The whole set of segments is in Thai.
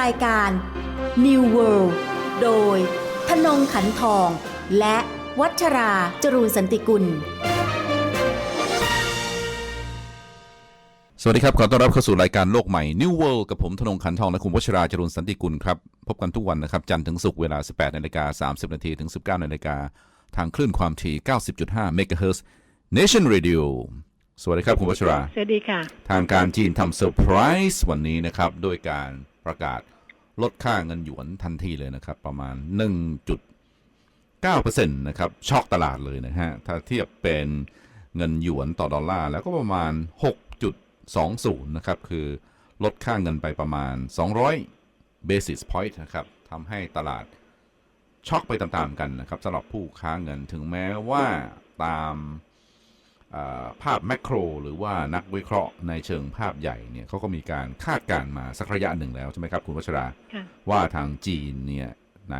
รายการ New World โดยธนงขันทอง และวัชราจรูนสันติกุล สวัสดีครับ ขอต้อนรับเข้าสู่รายการโลกใหม่ New World กับผมธนงขันทอง และคุณวชราจรุนสันติกุลครับ พบกันทุกวันนะครับ จันทร์ถึงศุกร์เวลา 18นาฬิกา30นาทีถึง 19นาฬิกาทางคลื่นความถี่ 90.5 MHz Nation Radio สวัสดีครับคุณวชรา สวัสดีค่ะ ทางการจีนทำเซอร์ไพรส์วันนี้นะครับโดยการประกาศ ลดค่าเงินหยวนทันทีเลยนะครับ ประมาณ 1.9%นะครับช็อกตลาดเลยนะฮะ ถ้าเทียบเป็นเงินหยวนต่อดอลลาร์แล้วก็ประมาณ 6.20 นะครับ คือลดค่าเงินไปประมาณ 200 basis point นะครับทำให้ตลาดช็อกไปตามๆกันนะครับสำหรับผู้ค้าเงินถึงแม้ว่าตาม ภาพแมกโคร หรือว่านักวิเคราะห์ในเชิงภาพใหญ่เนี่ยเขาก็มีการคาดการณ์มาสักระยะหนึ่งแล้วใช่ไหมครับคุณวัชราค่ะว่าทางจีนเนี่ยใน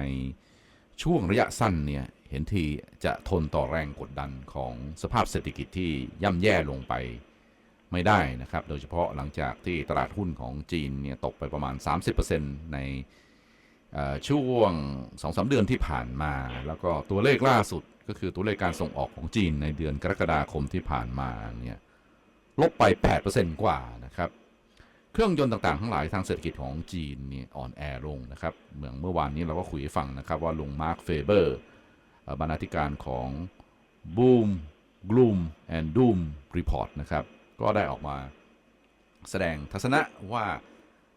ช่วงระยะสั้นเนี่ยเห็นทีจะทนต่อแรงกดดันของสภาพเศรษฐกิจที่ย่ำแย่ลงไปไม่ได้นะครับ โดยเฉพาะหลังจากที่ตลาดหุ้นของจีนเนี่ยตกไปประมาณ 30%ในเอ่อช่วง 2-3 เดือนที่ผ่านมา แล้วก็ตัวเลขล่าสุด ก็คือตัวเลขการส่งออกของจีนในเดือนกรกฎาคมที่ผ่านมาเนี่ยลบไป 8%กว่านะครับ เครื่องยนต์ต่างๆ ทั้งหลายทางเศรษฐกิจของจีนเนี่ยอ่อนแอลงนะครับ เหมืองเมื่อวานนี้เราก็คุยให้ฟังนะครับว่าลุงมาร์คเฟเบอร์บรรณาธิการของ Boom Gloom and Doom Report นะครับ ก็ได้ออกมาแสดงทัศนะว่า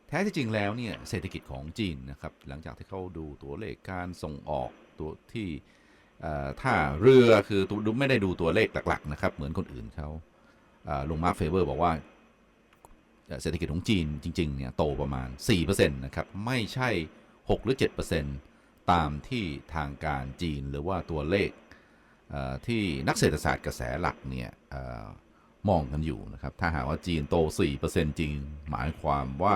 แท้ที่จริงแล้วเนี่ยเศรษฐกิจของจีนนะครับ หลังจากที่เขาดูตัวเลขการส่งออกตัวที่ ถ้าเรือคือตัวดูไม่ได้ดูตัวเลขหลัก ๆ นะครับ เหมือนคนอื่นเขาลงมาร์คเฟเบอร์บอกว่าเศรษฐกิจของจีนจริง ๆ เนี่ย โตประมาณ 4%นะครับ ไม่ใช่ 6 หรือ 7%ตามที่ทางการจีนหรือว่าตัวเลขที่นักเศรษฐศาสตร์กระแสหลักเนี่ยอมองกันอยู่นะครับ ถ้าหากว่าจีนโต 4%จริง หมายความว่า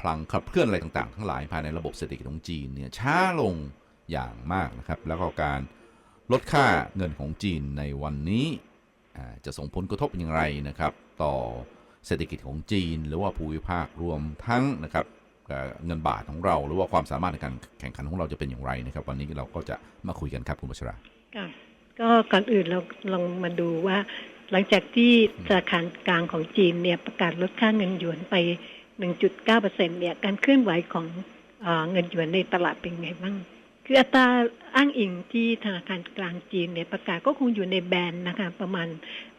พลังขับเคลื่อนอะไรต่าง ๆ ทั้งหลายภายในระบบเศรษฐกิจของจีนเนี่ยช้าลง อย่างมากนะครับ แล้วก็การลดค่าเงินของจีนในวันนี้จะส่งผลกระทบอย่างไรนะครับ ต่อเศรษฐกิจของจีน หรือว่าภูมิภาครวมทั้งนะครับเงินบาทของเรา หรือว่าความสามารถในการแข่งขันของเราจะเป็นอย่างไรนะครับ วันนี้เราก็จะมาคุยกันครับคุณบัชราค่ะก็ก่อนอื่นเราลองมาดูว่า หลังจากที่ธนาคารกลางของจีนเนี่ยประกาศลดค่าเงินหยวนไป 1.9เปอร์เซ็นเนี่ยการเคลื่อนไหวของเอเงินหยวนในตลาดเป็นไงบ้าง คืออัตราอ้างอิงที่ธนาคารกลางจีนเนี่ยประกาศก็คงอยู่ในแบนด์นะคะประมาณ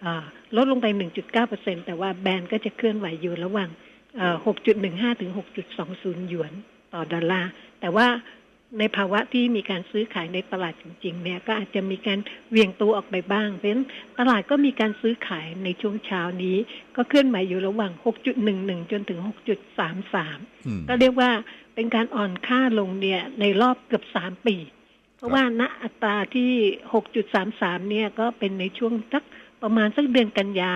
เอ่อลดลงไป 1.9เปอร์เซ็นแต่ว่าแบนด์ก็จะเคลื่อนไหวอยู่ระหว่างเอ่อ6.15 ถึง 6.20 หยวนต่อดอลลาร์ แต่ว่าในภาวะที่มีการซื้อขายในตลาดจริงๆเนี่ยก็อาจจะมีการเหวี่ยงตัวออกไปบ้าง เพราะฉะนั้นตลาดก็มีการซื้อขายในช่วงเช้านี้ ก็เคลื่อนไหวอยู่ระหว่าง 6.11 จนถึง 6.33อืมก็เรียกว่า เป็นการอ่อนค่าลงเนี่ยในรอบเกือบสามปี เพราะว่าณอัตราที่6.33เนี่ยก็เป็นในช่วงสักประมาณสักเดือนกันยา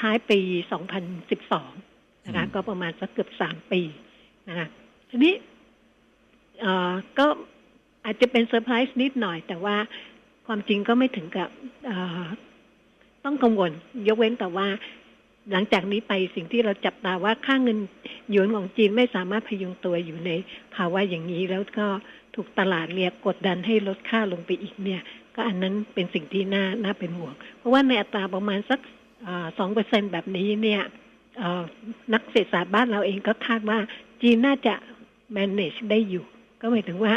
ท้ายๆปี2012นะคะอืมก็ประมาณสักเกือบสามปีนะคะทีนี้เอ่อก็อาจจะเป็นเซอร์ไพรส์นิดหน่อย แต่ว่าความจริงก็ไม่ถึงกับเอ่อต้องกังวล ยกเว้นแต่ว่า หลังจากนี้ไปสิ่งที่เราจับตาว่าค่าเงินหยวนของจีนไม่สามารถพยุงตัวอยู่ในภาวะอย่างนี้ แล้วก็ถูกตลาดเรียกดดันให้ลดค่าลงไปอีกเนี่ย ก็อันนั้นเป็นสิ่งที่น่าน่าเป็นห่วง เพราะว่าในอัตราประมาณสักสองเปอร์เซ็นแบบนี้เนี่ยนักเศรษฐศาสตร์บ้านเราเองก็คาดว่าจีนน่าจะ manage ได้อยู่ ก็หมายถึงว่า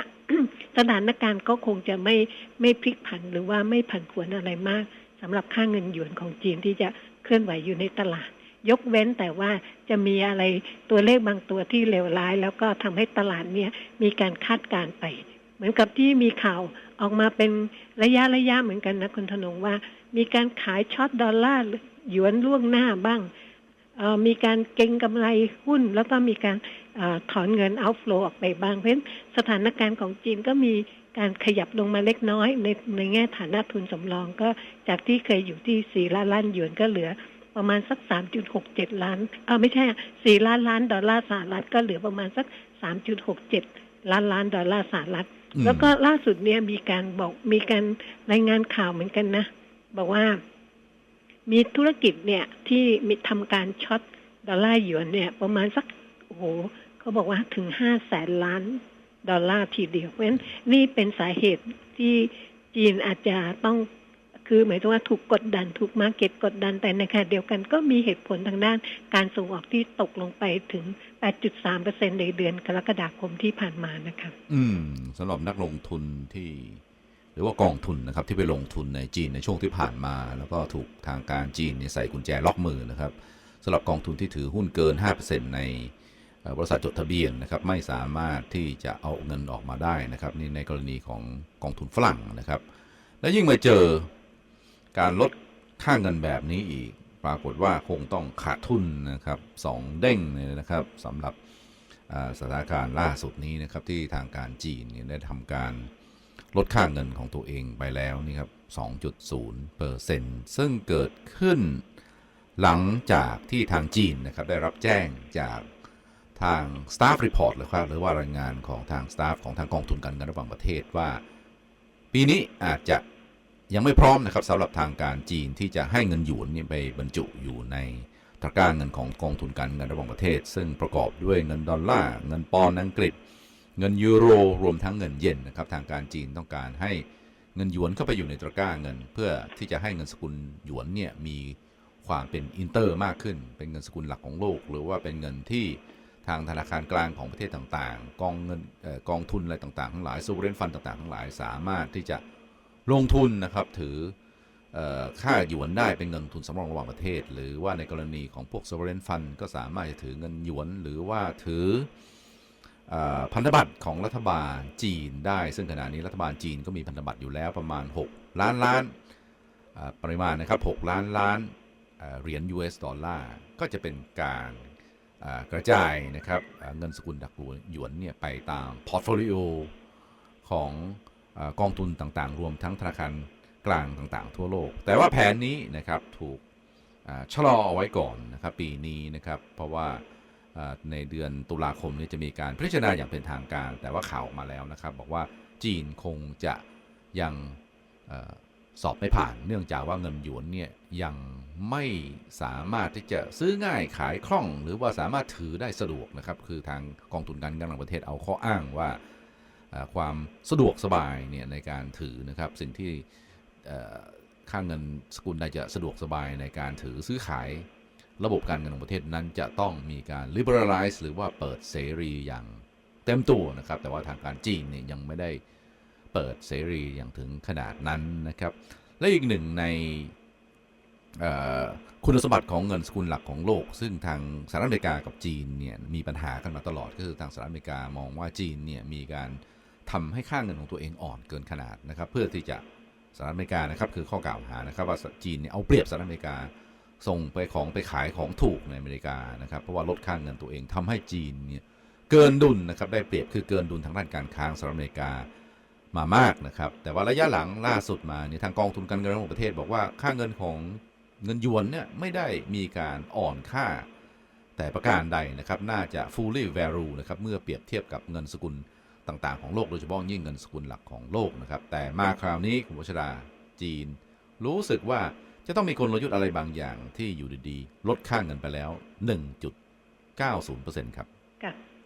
สถานการณ์ก็คงจะไม่ไม่พลิกผันหรือว่าไม่ผันผวนอะไรมาก สำหรับค่าเงินหยวนของจีนที่จะเคลื่อนไหวอยู่ในตลาด ยกเว้นแต่ว่าจะมีอะไรตัวเลขบางตัวที่เลวร้าย แล้วก็ทำให้ตลาดเนี่ยมีการคาดการไป เหมือนกับที่มีข่าวออกมาเป็นระยะระยะเหมือนกันนะคุณธนงว่า มีการขายช็อตดอลลาร์หยวนล่วงหน้าบ้างมีการเก็งกำไรหุ้น แล้วก็มีการอถอนเงิน outflow ออกไปบ้างเพราะฉะนั้นสถานการณ์ของจีนก็มี การขยับลงมาเล็กน้อย ในในแง่ฐานะทุนสำรองก็จากที่เคยอยู่ที่4ล้านล้านหยวนก็เหลือประมาณสัก 3.67 ล้านเออไม่ใช่อะ4ล้านล้านดอลลาร์สหรัฐก็เหลือประมาณสัก 3.67 ล้านล้านดอลลาร์สหรัฐอืมแล้วก็ล่าสุดเนี่ยมีการบอกมีการรายงานข่าวเหมือนกันนะ บอกว่า มีธุรกิจเนี่ยที่มีทำการช็อตดอลลาร์หยวนเนี่ย ประมาณสักโอ้โหโหเขาบอกว่าถึงห้าแสนล้าน ดอลลาร์ทีเดียว เพราะฉะนั้นนี่เป็นสาเหตุที่จีนอาจจะต้องคือหมายถึงว่าถูกกดดันถูกมาร์เก็ตกดดันแต่ในขณะเดียวกันก็มีเหตุผลทางด้านการส่งออกที่ตกลงไปถึง 8.3%ในเดือนกรกฎาคมที่ผ่านมานะคะอืมสำหรับนักลงทุนที่ หรือว่ากองทุนนะครับ ที่ไปลงทุนในจีนในช่วงที่ผ่านมา แล้วก็ถูกทางการจีนใส่กุญแจล็อกมือนะครับสำหรับกองทุนที่ถือหุ้นเกิน 5%ใน บริษัทจดทะเบียนนะครับไม่สามารถที่จะเอาเงินออกมาได้นะครับนี่ในกรณีของกองทุนฝรั่งนะครับ และยิ่งมาเจอการลดค่าเงินแบบนี้อีก ปรากฏว่าคงต้องขาดทุนนะครับสองเด้งเลยนะครับสำหรับสถานการณ์ล่าสุดนี้นะครับที่ทางการจีนเนี่ยได้ทำการลดค่าเงินของตัวเองไปแล้วนี่ครับ 2.0เปอร์เซ็นซึ่งเกิดขึ้นหลังจากที่ทางจีนนะครับได้รับแจ้งจาก ทาง Staff Report หรือว่าหรือว่ารายงานของทาง Staff ของทางกองทุนการเงินระหว่างประเทศว่า ปีนี้อาจจะยังไม่พร้อมนะครับสำหรับทางการจีนที่จะให้เงินหยวนนี่ไปบรรจุอยู่ในตะกร้าเงินของกองทุนการเงินระหว่างประเทศ ซึ่งประกอบด้วยเงินดอลลาร์เงินปอนด์อังกฤษ เงินยูโรรวมทั้งเงินเยนนะครับทางการจีนต้องการให้เงินหยวนเข้าไปอยู่ในตะกร้าเงิน เพื่อที่จะให้เงินสกุลหยวนเนี่ยมีความเป็นอินเตอร์มากขึ้น เป็นเงินสกุลหลักของโลก หรือว่าเป็นเงินที่ ทางธนาคารกลางของประเทศต่างๆ กองเงินอกองทุนอะไรต่างๆ ทั้งหลายซูเรนฟันต่างๆ ทั้งหลายสามารถที่จะลงทุนนะครับถือค่าหยวนได้เป็นเงินทุนสำรองระหว่างประเทศ หรือว่าในกรณีของพวก sovereign fund ก็สามารถจะถือเงินหยวน หรือว่าถืออพันธบัตรของรัฐบาลจีนได้ ซึ่งขณะนี้รัฐบาลจีนก็มีพันธบัตรอยู่แล้วประมาณ 6 ล้านล้านปริมาณนะครับ 6 ล้านล้านเหรียญ US ดอลลาร์ก็จะเป็นการ กระจายนะครับเงินสกุลดักหยวนเนี่ยไปตามพอร์ตโฟลิโอของกองทุนต่างๆ รวมทั้งธนาคารกลางต่างๆ ทั่วโลก แต่ว่าแผนนี้นะครับถูกชะลอเอาไว้ก่อนนะครับปีนี้นะครับเพราะว่าในเดือนตุลาคมนี้จะมีการพิจารณาอย่างเป็นทางการ แต่ว่าข่าวออกมาแล้วนะครับ บอกว่าจีนคงจะยัง สอบไม่ผ่าน เนื่องจากว่าเงินหยวนเนี่ยยังไม่สามารถที่จะซื้อง่ายขายคล่อง หรือว่าสามารถถือได้สะดวกนะครับคือทางกองทุนการเงินของประเทศเอาข้ออ้างว่าความสะดวกสบายเนี่ยในการถือนะครับสิ่งที่ค่าเงินสกุลใดจะสะดวกสบายในการถือซื้อขายระบบการเงินของประเทศนั้นจะต้องมีการ liberalize หรือว่าเปิดเสรีอย่างเต็มตัวนะครับ แต่ว่าทางการจีนเนี่ยยังไม่ได้ เปิดเสรีอย่างถึงขนาดนั้นนะครับ และอีกหนึ่งในคุณสมบัติของเงินสกุลหลักของโลก ซึ่งทางสหรัฐอเมริกากับจีนเนี่ยมีปัญหากันมาตลอดก็คือทางสหรัฐอเมริกามองว่าจีนเนี่ยมีการทำให้ค่าเงินของตัวเองอ่อนเกินขนาดนะครับ เพื่อที่จะสหรัฐอเมริกานะครับคือข้อกล่าวหานะครับว่าจีนเนี่ยเอาเปรียบสหรัฐอเมริกาส่งไปของไปขายของถูกในอเมริกานะครับ เพราะว่าลดค่าเงินตัวเองทำให้จีนเนี่ยเกินดุลนะครับได้เปรียบคือเกินดุลทางด้านการค้างสหรัฐอเมริกา มามากนะครับ แต่ว่าระยะหลังล่าสุดมาเนี่ยทางกองทุนการเงินของประเทศบอกว่าค่าเงินของเงินหยวนเนี่ยไม่ได้มีการอ่อนค่า แต่ประการใดนะครับน่าจะ fully value นะครับเมื่อเปรียบเทียบกับเงินสกุลต่างๆของโลกโดยเฉพาะยิ่งเงินสกุลหลักของโลกนะครับ แต่มาคราวนี้คุณวชราจีน รู้สึกว่าจะต้องมีกลยุทธ์อะไรบางอย่างที่อยู่ดีๆ ลดค่าเงินไปแล้ว 1.90%ครับค่ะ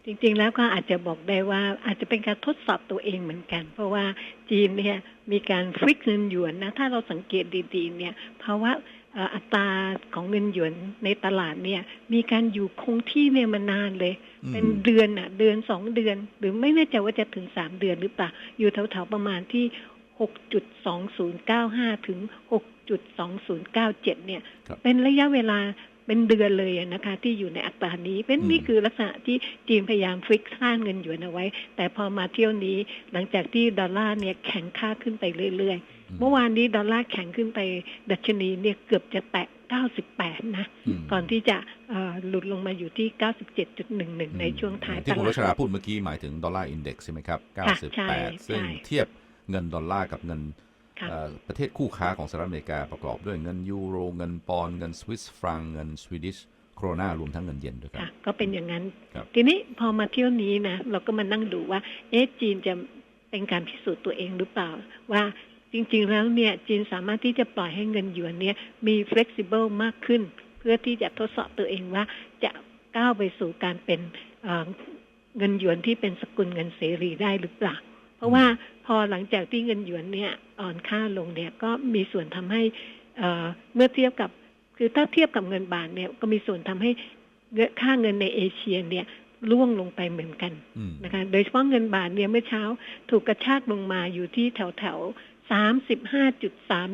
จริงๆ แล้วก็อาจจะบอกได้ว่าอาจจะเป็นการทดสอบตัวเองเหมือนกัน เพราะว่าจีนเนี่ยมีการฟิกเงินหยวนนะ ถ้าเราสังเกตดีๆเนี่ยภาวะเอ่ออัตราของเงินหยวนในตลาดเนี่ย มีการอยู่คงที่เนี่ยมานานเลย เป็นเดือนอะเดือนสองเดือน หรือไม่แน่ใจว่าจะถึงสามเดือนหรือเปล่า อยู่แถวๆประมาณที่6.2095ถึง6.2097เนี่ยครับเป็นระยะเวลา เป็นเดือนเลยอะนะคะ ที่อยู่ในอัตรานี้เป็นอืมนี่คือลักษณะที่จีนพยายามฟิกค่าเงินหยวนเอาไว้ แต่พอมาเที่ยวนี้หลังจากที่ดอลลาร์เนี่ยแข็งค่าขึ้นไปเรื่อยๆ เมื่อวานนี้ดอลลาร์แข็งขึ้นไปดัชนีเนี่ยเกือบจะแตะ98 นะอืมก่อนที่จะเอ่อหลุดลงมาอยู่ที่ 97.11 ในช่วงท้ายที่ตคุณลาวัดชราพูดเมื่อกี้หมายถึงดอลลาร์อินเด็กซ์ใช่ไหมครับค่ะใช่98 ซึ่งใช่เทียบเงินดอลลาร์กับเงินค่ะเอ่อ ประเทศคู่ค้าของสหรัฐอเมริกาประกอบด้วยเงินยูโรเงินปอนด์เงินสวิสฟรังเงินสวีดิชโครนารวมทั้งเงินเยนด้วยครับค่ะก็เป็นอย่างนั้นครับทีนี้พอมาเที่ยวนี้นะเราก็มานั่งดูว่า เอ๊ะจีนจะเป็นการพิสูจน์ตัวเองหรือเปล่า ว่าจริง ๆ แล้วเนี่ยจีนสามารถที่จะปล่อยให้เงินหยวนเนี่ยมี flexible มากขึ้น เพื่อที่จะทดสอบตัวเองว่าจะก้าวไปสู่การเป็นเอ่อเงินหยวนที่เป็นสกุลเงินเสรีได้หรือเปล่าเพ ราะว่าพอหลังจากที่เงินหยวนเนี่ยอ่อนค่าลงเนี่ยก็มีส่วนทำให้เอ่อเมื่อเทียบกับคือถ้าเทียบกับเงินบาทเนี่ยก็มีส่วนทำให้เงินค่าเงินในเอเชียเนี่ยร่วงลงไปเหมือนกันอืมนะคะ โดยเฉพาะเงินบาทเนี่ยเมื่อเช้าถูกกระชากลงมาอยู่ที่แถวแถวสามสิบห้าจุดสาม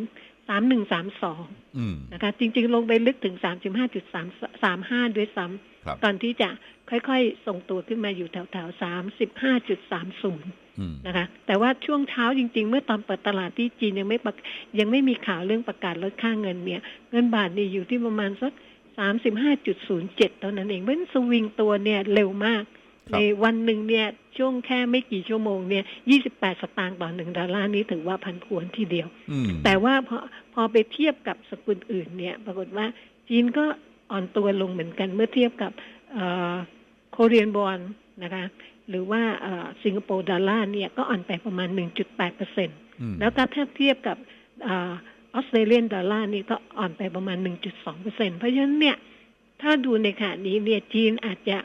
สามหนึ่งสามสองอืมนะคะ จริง ๆ ลงไปลึกถึงสามสิบห้าจุดสามสามห้าด้วยซ้ครับำ ตอนที่จะค่อยๆ ส่งตัวขึ้นมาอยู่แถวแถวสามสิบห้าจุดสามศูนย์อืมนะคะ แต่ว่าช่วงเช้าจริง ๆ เมื่อตอนเปิดตลาดที่จีนยังไม่ประยังไม่มีข่าวเรื่องประกาศลดค่าเงินเนี่ย เงินบาทนี่อยู่ที่ประมาณสักสามสิบห้าจุดศูนย์เจ็ดเท่านั้นเองเพราะฉะนั้นสวิงตัวเนี่ยเร็วมากครับในวันหนึ่งเนี่ยช่วงแค่ไม่กี่ชั่วโมงเนี่ยยี่สิบแปดสตางค์ต่อหนึ่งดอลลาร์นี้ถือว่าพันผวนทีเดียวอืมแต่ว่าพอพอไปเทียบกับสกุลอื่นเนี่ย ปรากฏว่าจีนก็ อ่อนตัวลงเหมือนกัน เมื่อเทียบกับโคเรียนบอลนะคะหรือว่าสิงคโปร์ดอลลาร์เนี่ยก็อ่อนไปประมาณ 1.8เปอร์เซ็นต์อืมแล้วก็ถ้าเทียบกับออสเตรเลียนดอลลาร์นี่ก็อ่อนไปประมาณ 1.2เปอร์เซ็นต์เพราะฉะนั้นเนี่ยถ้าดูในขณะนี้เนี่ยจีนอาจจะ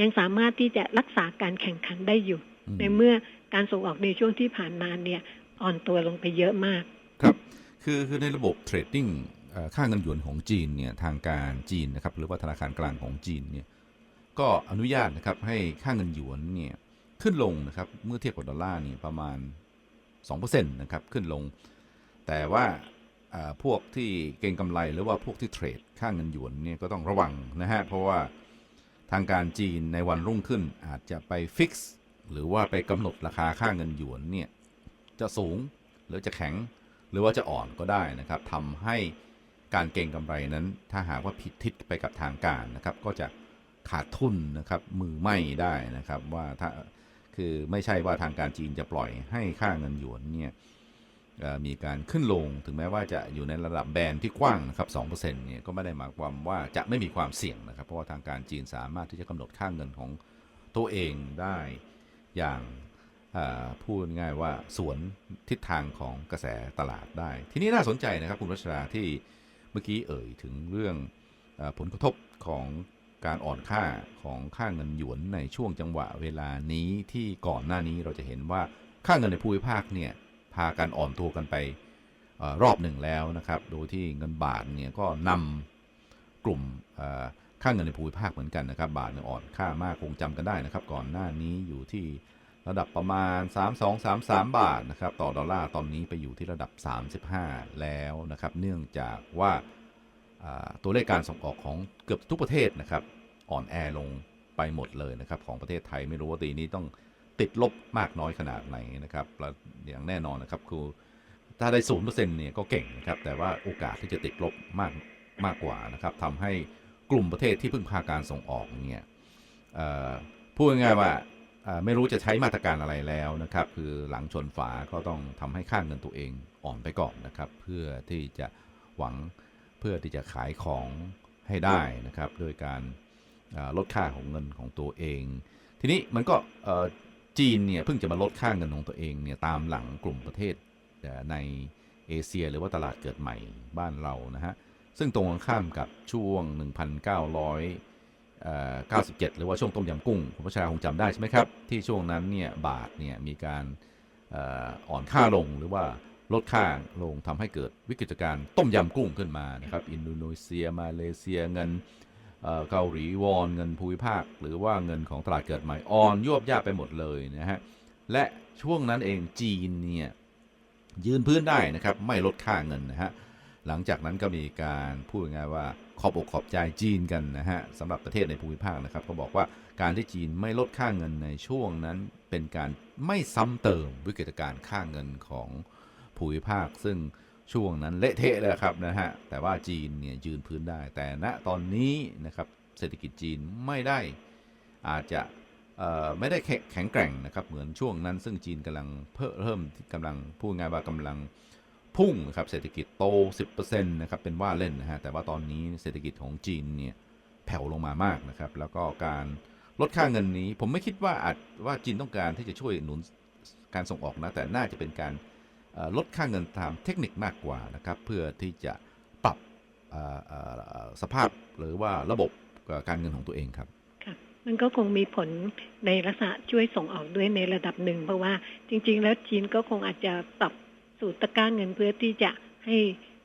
ยังสามารถที่จะรักษาการแข่งขันได้อยู่อืมในเมื่อการส่งออกในช่วงที่ผ่านมาเนี่ยอ่อนตัวลงไปเยอะมาก ครับ คือคือในระบบเทรดดิ้งเอ่อ ค่าเงินหยวนของจีนเนี่ยทางการจีนนะครับหรือว่าธนาคารกลางของจีนเนี่ยก็อนุญาตนะครับให้ค่าเงินหยวนเนี่ยขึ้นลงนะครับเมื่อเทียบกับดอลลาร์เนี่ยประมาณ2%นะครับขึ้นลง แต่ว่าพวกที่เก็งกำไรหรือว่าพวกที่เทรดค่าเงินหยวนเนี่ยก็ต้องระวังนะฮะเพราะว่าทางการจีนในวันรุ่งขึ้นอาจจะไปฟิกซ์หรือว่าไปกำหนดราคาค่าเงินหยวนเนี่ยจะสูงหรือจะแข็งหรือว่าจะอ่อนก็ได้นะครับทำให้ การเก็งกำไรนั้น ถ้าหากว่าผิดทิศไปกับทางการนะครับ ก็จะขาดทุนนะครับมือไม่ได้นะครับว่าถ้าคือไม่ใช่ว่าทางการจีนจะปล่อยให้ค่าเงินหยวนเนี่ยมีการขึ้นลงถึงแม้ว่าจะอยู่ในระดับแบนที่กว้างนะครับ2%เนี่ยก็ไม่ได้หมายความว่าจะไม่มีความเสี่ยงนะครับ เพราะว่าทางการจีนสามารถที่จะกำหนดค่าเงินของตัวเองได้อย่างาพูดง่ายว่าสวนทิศทางของกระแสตลาดได้ ทีนี้น่าสนใจนะครับคุณรัชราที่ เมื่อกี้เอ่ยถึงเรื่องอผลกระทบของการอ่อนค่าของค่าเงินหยวนในช่วงจังหวะเวลานี้ที่ก่อนหน้านี้เราจะเห็นว่าค่าเงินในภูมิภาคเนี่ยพาการอ่อนตัวกันไปอรอบหนึ่งแล้วนะครับ โดยที่เงินบาทเนี่ยก็นำกลุ่มค่าเงินในภูมิภาคเหมือนกันนะครับ บาทเนี่ยอ่อนค่ามากคงจำกันได้นะครับ ก่อนหน้านี้อยู่ที่ ระดับประมาณ 3 2 3 3 บาทนะครับต่อดอลลาร์ตอนนี้ไปอยู่ที่ระดับ 35 แล้วนะครับเนื่องจากว่าตัวเลขการส่งออกของเกือบทุกประเทศนะครับอ่อนแอลงไปหมดเลยนะครับของประเทศไทยไม่รู้ว่าตีนี้ต้องติดลบมากน้อยขนาดไหนนะครับแล้วอย่างแน่นอนนะครับคือถ้าได้ศูนย์เปอร์เซ็นต์เนี่ยก็เก่งนะครับแต่ว่าโอกาสที่จะติดลบมากมากกว่านะครับทำให้กลุ่มประเทศที่พึ่งพาการส่งออกเนี่ยพูดง่ายๆว่า ไม่รู้จะใช้มาตรการอะไรแล้วนะครับ คือหลังชนฝาก็ต้องทำให้ค่าเงินตัวเองอ่อนไปก่อนนะครับ เพื่อที่จะหวังเพื่อที่จะขายของให้ได้นะครับโดยการลดค่าของเงินของตัวเอง ทีนี้มันก็จีนเนี่ยเพิ่งจะมาลดค่าเงินของตัวเองเนี่ยตามหลังกลุ่มประเทศในเอเชียหรือว่าตลาดเกิดใหม่บ้านเรานะฮะซึ่งตรงข้ามกับช่วง 1,900เอ่อ 97 หรือว่าช่วงต้มยำกุ้งคุณประชาคงจำได้ใช่ไหมครับ ที่ช่วงนั้นเนี่ยบาทเนี่ยมีการเอ่ออ่อนค่าลงหรือว่าลดค่าลงทำให้เกิดวิกฤตการณ์ต้มยำกุ้งขึ้นมานะครับ อินโดนีเซียมาเลเซียเงินเอ่อเกาหลีวอนเงินภูมิภาค หรือว่าเงินของตลาดเกิดใหม่อ่อนยวบยาบไปหมดเลยนะฮะและช่วงนั้นเองจีนเนี่ยยืนพื้นได้นะครับ ไม่ลดค่าเงินนะฮะ หลังจากนั้นก็มีการพูดง่ายว่าขอบอกขอบใจจีนกันนะฮะสำหรับประเทศในภูมิภาคนะครับเขาบอกว่าการที่จีนไม่ลดค่าเงินในช่วงนั้น เป็นการไม่ซ้ำเติมวิกฤตการณ์ค่าเงินของภูมิภาค ซึ่งช่วงนั้นเละเทะเลยครับนะฮะแต่ว่าจีนเนี่ยยืนพื้นได้ แต่ณตอนนี้นะครับเศรษฐกิจจีนไม่ได้อาจจะไม่ได้แข็งแกร่งนะครับเหมือนช่วงนั้น ซึ่งจีนกำลังเพิ่มเพิ่มกำลังพูดง่ายว่ากำลัง พุ่งนะครับเศรษฐกิจโต 10%นะครับเป็นว่าเล่นนะฮะแต่ว่าตอนนี้เศรษฐกิจของจีนเนี่ยแผ่วลงมามากนะครับแล้วก็การลดค่าเงินนี้ ผมไม่คิดว่าอาจว่าจีนต้องการที่จะช่วยหนุนการส่งออกนะแต่น่าจะเป็นการลดค่าเงินตามเทคนิคมากกว่านะครับเพื่อที่จะปรับสภาพหรือว่าระบบการเงินของตัวเองครับมันก็คงมีผลในลักษณะช่วยส่งออกด้วยในระดับหนึ่ง เพราะว่าจริง ๆ แล้วจีนก็คงอาจจะปรับ สูตรตะกร้าเงินเพื่อที่จะให้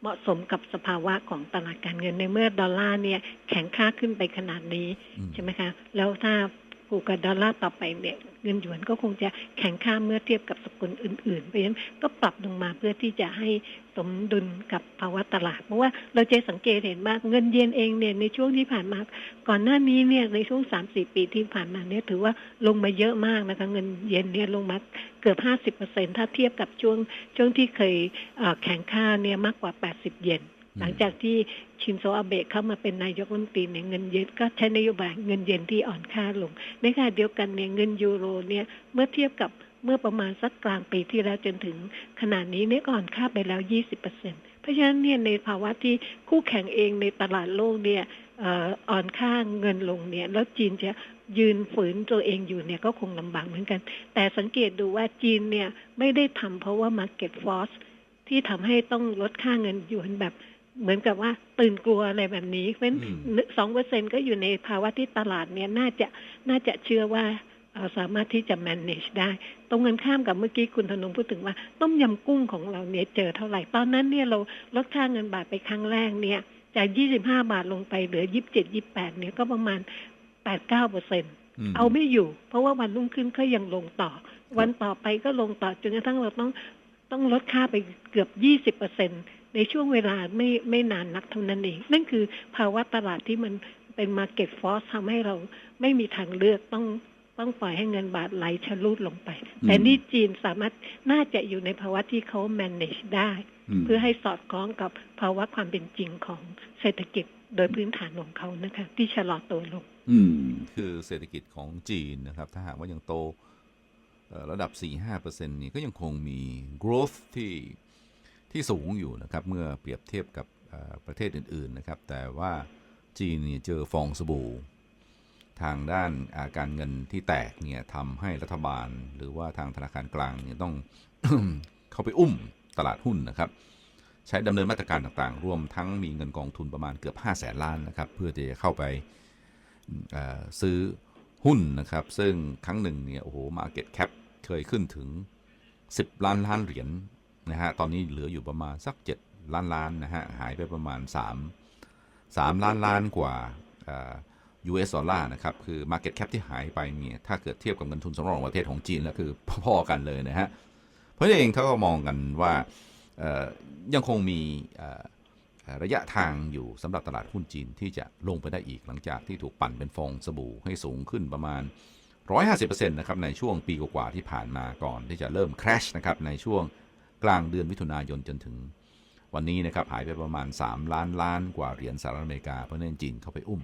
เหมาะสมกับสภาวะของตลาดการเงินในเมื่อดอลลาร์เนี่ยแข็งค่าขึ้นไปขนาดนี้อืมใช่ไหมคะ แล้วถ้าูกกับดอลลาร์ต่อไปเนี่ยเงินหยวนก็คงจะแข็งค่าเมื่อเทียบกับสกุลอื่นๆ เพราะฉะนั้นก็ปรับลงมาเพื่อที่จะให้สมดุลกับภาวะตลาด เพราะว่าเราจะสังเกตเห็นว่าเงินเยนเองเนี่ยในช่วงที่ผ่านมา ก่อนหน้านี้เนี่ยในช่วงสามสี่ปีที่ผ่านมาเนี่ยถือว่าลงมาเยอะมากนะคะเงินเยนเนี่ยลงมาเกือบห้าสิบเปอร์เซ็นถ้าเทียบกับช่วงช่วงที่เคยแข่งค่าเนี่ยมากกว่าแปดสิบเยน หลังจากที่ชินโซอาเบะเข้ามาเป็นนายกรัฐมนตรีเนี่ยเงินเยนก็ใช้นโยบายเงินเยนที่อ่อนค่าลง ในขณะเดียวกันเนี่ยเงินยูโรเนี่ยเมื่อเทียบกับเมื่อประมาณสักกลางปีที่แล้วจนถึงขนาดนี้เนี่ยก็อ่อนค่าไปแล้ว 20%เพราะฉะนั้นเนี่ยในภาวะที่คู่แข่งเองในตลาดโลกเนี่ยอ่ออ่อนค่าเงินลงเนี่ยแล้วจีนจะยืนฝืนตัวเองอยู่เนี่ยก็คงลำบากเหมือนกัน แต่สังเกตดูว่าจีนเนี่ยไม่ได้ทำเพราะว่า Market Force ที่ทำให้ต้องลดค่าเงินหยวนแบบ เหมือนกับว่าตื่นกลัวอะไรแบบนี้ เพราะฉะนั้นอืมสองเปอร์เซ็นก็อยู่ในภาวะที่ตลาดเนี่ยน่าจะน่าจะเชื่อว่าเอ่อสามารถที่จะ manage ได้ ตรงกันข้ามกับเมื่อกี้คุณธนงพูดถึงว่า ต้มยำกุ้งของเราเนี่ยเจอเท่าไหร่ ตอนนั้นเนี่ยเราลดค่าเงินบาทไปครั้งแรกเนี่ย จาก 25 บาทลงไปเหลือ 27 28 เนี่ยก็ประมาณ 8-9เปอร์เซ็นต์มเอาไม่อยู่ เพราะว่าวันรุ่งขึ้นก็ยังลงต่อ วันต่อไปก็ลงต่อจนกระทั่งเราต้องต้องลดค่าไปเกือบยี่สิบเปอร์เซ็น ในช่วงเวลาไม่ไม่นานนักเท่านั้นเอง นั่นคือภาวะตลาดที่มันเป็นมาเก็ตฟอสทำให้เราไม่มีทางเลือกต้องต้องปล่อยให้เงินบาทไหลชะลูดลงไป แต่นี่จีนสามารถน่าจะอยู่ในภาวะที่เขา manage ได้มเพื่อให้สอดคล้องกับภาวะความเป็นจริงของเศรษฐกิจโดยพื้นฐานของเขานะคะที่ชะลอตัวลง อืม คือเศรษฐกิจของจีนนะครับ ถ้าหากว่ายังโตเอ่อระดับ 4-5%นี่ก็ยังคงมี growth ที่ ที่สูงอยู่นะครับเมื่อเปรียบเทียบกับประเทศอื่นๆนะครับ แต่ว่าจีนเนี่ยเจอฟองสบู่ ทางด้านอาการเงินที่แตกเนี่ยทำให้รัฐบาล หรือว่าทางธนาคารกลางเนี่ยต้องเข้าไปอุ้มตลาดหุ้นนะครับ ใช้ดำเนินมาตรการต่างๆ รวมทั้งมีเงินกองทุนประมาณเกือบ5 0 0แสนล้านนะครับ เพื่อจะเข้าไปซื้อหุ้นนะครับ ซึ่งครั้งหนึ่งเนี่ยโอ้โห Market Cap เคยขึ้นถึง 10 ล้านล้านเหรียญ นะฮะตอนนี้เหลืออยู่ประมาณสัก 7 ล้านล้านนะฮะหายไปประมาณ 3 3 ล้านล้านกว่า US ดอลลาร์นะครับ คือ Market Cap ที่หายไปเนี่ยถ้าเกิดเทียบกับเงินทุนสำรองของประเทศของจีนแล้วคือพอๆกันเลยนะฮะ เพราะฉะนั้นเองเขาก็มองกันว่ายังคงมีระยะทางอยู่สำหรับตลาดหุ้นจีนที่จะลงไปได้อีกหลังจากที่ถูกปั่นเป็นฟองสบู่ให้สูงขึ้นประมาณ 150%นะครับในช่วงปีกว่าๆที่ผ่านมาก่อนที่จะเริ่ม crash นะครับในช่วง กลางเดือนมิถุนายนจนถึงวันนี้นะครับหายไปประมาณ 3 ล้านล้านกว่าเหรียญสหรัฐอเมริกาเพราะนั้นจีนเข้าไปอุ้ม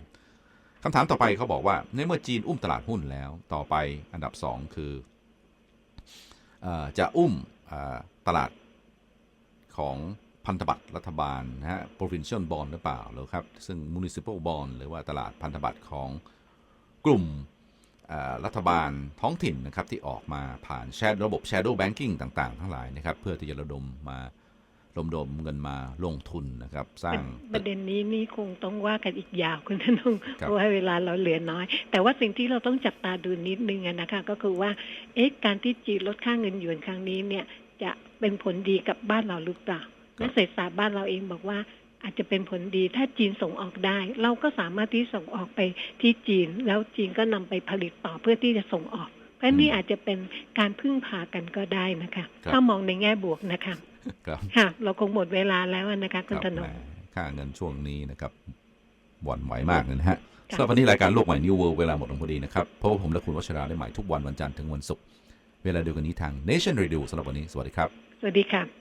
คำถามต่อไปเขาบอกว่าในเมื่อจีนอุ้มตลาดหุ้นแล้วต่อไปอันดับ 2 คืออจะอุ้มตลาดของพันธบัตรรัฐบาลนะฮะ provincial bond หรือเปล่าหรือครับ ซึ่ง municipal bond หรือว่าตลาดพันธบัตรของกลุ่ม รัฐบาลท้องถิ่นนะครับที่ออกมาผ่านแชร์ระบบ shadow banking ต่างๆ ทั้งหลายนะครับเพื่อที่จะระดมมาระดมเงินมาลงทุนนะครับ สร้างประเด็นนี้นี่คงต้องว่ากันอีกยาวคุณธนงครับเพราะว่าเวลาเราเหลือน้อย แต่ว่าสิ่งที่เราต้องจับตาดูนิดนึงอะนะคะ ก็คือว่าเอ๊ะการที่จีนลดค่าเงินหยวนครั้งนี้เนี่ยจะเป็นผลดีกับบ้านเราหรือเปล่านักเศรษฐศาสตร์บ้านเราเองบอกว่า อาจจะเป็นผลดี ถ้าจีนส่งออกได้ เราก็สามารถที่ส่งออกไปที่จีน แล้วจีนก็นำไปผลิตต่อเพื่อที่จะส่งออก เพราะนี่อาจจะเป็นการพึ่งพากันก็ได้นะคะ ถ้ามองในแง่บวกนะคะครับค่ะ เราคงหมดเวลาแล้วนะคะคุณครับธนแหมงค่าเงินช่วงนี้นะครับหวั่นไหวมากเลยนะฮะค่ะสำหรับวันนี้รายการโลกใหม่ New World เวลาหมดลงพอดีนะครับเพราะว่าผมและคุณวัชราได้ใหม่ทุกวันวันจันทร์ถึงวันศุกร์เวลาเดียวกันนี้ทาง Nation Radio สำหรับวันนี้สวัสดีครับ สวัสดีค่ะ